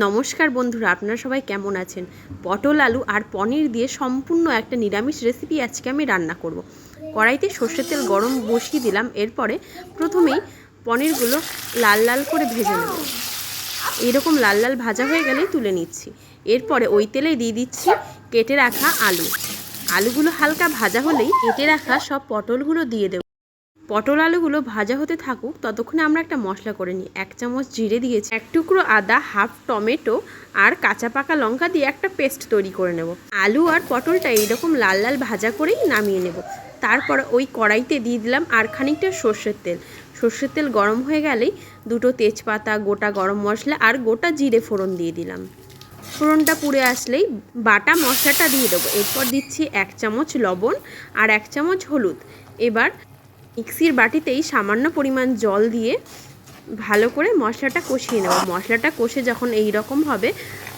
নমস্কার বন্ধুরা, আপনারা সবাই কেমন আছেন? পটল, আলু আর পনির দিয়ে সম্পূর্ণ একটা নিরামিষ রেসিপি আজকে আমি রান্না করব। কড়াইতে সর্ষের তেল গরম বসিয়ে দিলাম, এরপরে প্রথমেই পনিরগুলো লাল লাল করে ভেজে নেব। এরকম লাল লাল ভাজা হয়ে গেলেই তুলে নিচ্ছি। এরপরে ওই তেলে দিয়ে দিচ্ছি কেটে রাখা আলু। আলুগুলো হালকা ভাজা হলেই কেটে রাখা সব পটলগুলো দিয়ে দেবো। পটল আলুগুলো ভাজা হতে থাকুক, ততক্ষণে আমরা একটা মশলা করে নিই। এক চামচ জিরে দিয়েছি, এক টুকরো আদা, হাফ টমেটো আর কাঁচা পাকা লঙ্কা দিয়ে একটা পেস্ট তৈরি করে নেব। আলু আর পটলটা এইরকম লাল লাল ভাজা করেই নামিয়ে নেব। তারপর ওই কড়াইতে দিয়ে দিলাম আর খানিকটা সর্ষের তেল। সর্ষের তেল গরম হয়ে গেলেই দুটো তেজপাতা, গোটা গরম মশলা আর গোটা জিরে ফোড়ন দিয়ে দিলাম। ফোড়নটা পুড়ে আসলেই বাটা মশলাটা দিয়ে দেবো। এরপর দিচ্ছি এক চামচ লবণ আর এক চামচ হলুদ। এবার মিক্সির বাটিতেই সামান্য পরিমাণ জল দিয়ে ভালো করে মশলাটা কষিয়ে নেব। মশলাটা কষে যখন এই রকম হবে,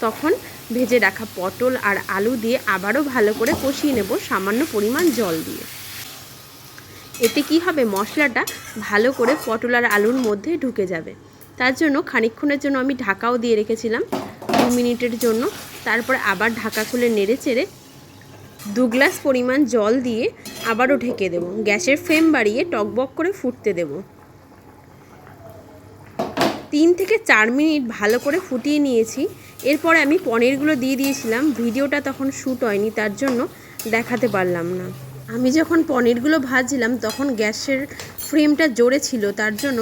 তখন ভেজে রাখা পটল আর আলু দিয়ে আবারও ভালো করে কষিয়ে নেব সামান্য পরিমাণ জল দিয়ে। এতে কি হবে? মশলাটা ভালো করে পটল আর আলুর মধ্যে ঢুকে যাবে। তার জন্য খানিকক্ষণের জন্য আমি ঢাকাও দিয়ে রেখেছিলাম, দু মিনিটের জন্য। তারপর আবার ঢাকা খুলে নেড়ে চেড়ে দু গ্লাস পরিমাণ জল দিয়ে আবারও ঢেকে দেব। গ্যাসের ফ্লেম বাড়িয়ে টকবক করে ফুটতে দেব। তিন থেকে চার মিনিট ভালো করে ফুটিয়ে নিয়েছি। এরপরে আমি পনিরগুলো দিয়ে দিয়েছিলাম। ভিডিওটা তখন শ্যুট হয়নি, তার জন্য দেখাতে পারলাম না। আমি যখন পনিরগুলো ভাজছিলাম, তখন গ্যাসের ফ্লেমটা জোরে ছিল, তার জন্য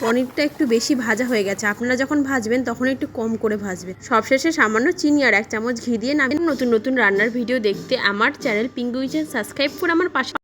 পনিরটা একটু বেশি ভাজা হয়ে গেছে। আপনারা যখন ভাজবেন, তখন একটু কম করে ভাজবেন। সবশেষে সামান্য চিনি আর এক চামচ ঘি দিয়ে নামেন নতুন নতুন রান্নার ভিডিও দেখতে আমার চ্যানেল পিঙ্গুইচেন সাবস্ক্রাইব করে আমার পাশে